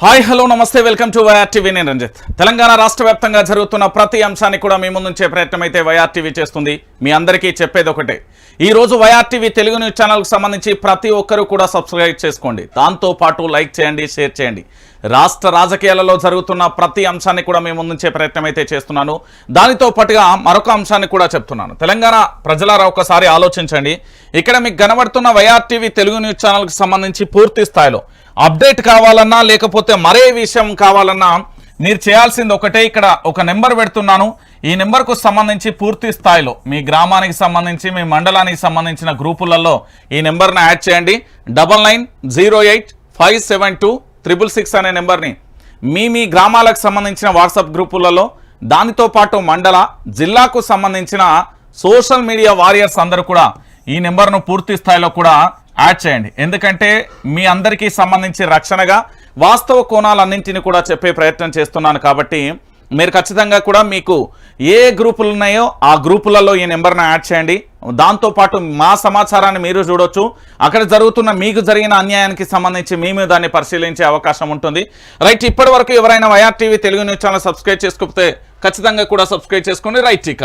Hi hello నమస్తే welcome to Y R. TV Ranjith. Telangana రాష్ట్ర వ్యాప్తంగా జరుగుతున్న ప్రతి అంశాన్ని కూడా మీ ముందుంచే ప్రయత్నం అయితే వైఆర్ టీవీ చేస్తుంది. మీ అందరికీ చెప్పేది ఒకటే. ఈ రోజు వైఆర్ టీవీ తెలుగు న్యూస్ ఛానల్కు సంబంధించి ప్రతి ఒక్కరూ కూడా సబ్స్క్రైబ్ చేసుకోండి. దాంతో పాటు లైక్ చేయండి షేర్ చేయండి. రాష్ట్ర రాజకీయాలలో జరుగుతున్న ప్రతి అంశాన్ని కూడా మీ ముందుంచే ప్రయత్నం అయితే చేస్తున్నాను. దానితో పాటుగా మరొక అంశాన్ని కూడా చెప్తున్నాను. తెలంగాణ ప్రజలారా ఒకసారి ఆలోచించండి. ఇక్కడ మీకు కనబడుతున్న వైఆర్ టీవీ తెలుగు న్యూస్ ఛానల్కి సంబంధించి పూర్తి స్థాయిలో అప్డేట్ కావాలన్నా లేకపోతే మరే విషయం కావాలన్నా మీరు చేయాల్సింది ఒకటే. ఇక్కడ ఒక నెంబర్ పెడుతున్నాను. ఈ నెంబర్కు సంబంధించి పూర్తి స్థాయిలో మీ గ్రామానికి సంబంధించి మీ మండలానికి సంబంధించిన గ్రూపులలో ఈ నెంబర్ని యాడ్ చేయండి. Double nine zero eight five seven two triple six అనే నెంబర్ని మీ మీ గ్రామాలకు సంబంధించిన వాట్సాప్ గ్రూపులలో దానితో పాటు మండల జిల్లాకు సంబంధించిన సోషల్ మీడియా వారియర్స్ అందరూ కూడా ఈ నెంబర్ను పూర్తి స్థాయిలో కూడా యాడ్ చేయండి ఎందుకంటే మీ అందరికీ సంబంధించి రక్షణగా వాస్తవ కోణాలన్నింటినీ కూడా చెప్పే ప్రయత్నం చేస్తున్నాను కాబట్టి మీరు ఖచ్చితంగా కూడా మీకు ఏ గ్రూపులు ఉన్నాయో ఆ గ్రూపులలో ఈ నెంబర్ను యాడ్ చేయండి. దాంతోపాటు మా సమాచారాన్ని మీరు చూడొచ్చు. అక్కడ జరుగుతున్న మీకు జరిగిన అన్యాయానికి సంబంధించి మేము దాన్ని పరిశీలించే అవకాశం ఉంటుంది. రైట్ ఇప్పటి వరకు ఎవరైనా YRTV Telugu news channel subscribe చేసుకోకపోతే ఖచ్చితంగా కూడా సబ్స్క్రైబ్ చేసుకోండి. రైట్ ఇక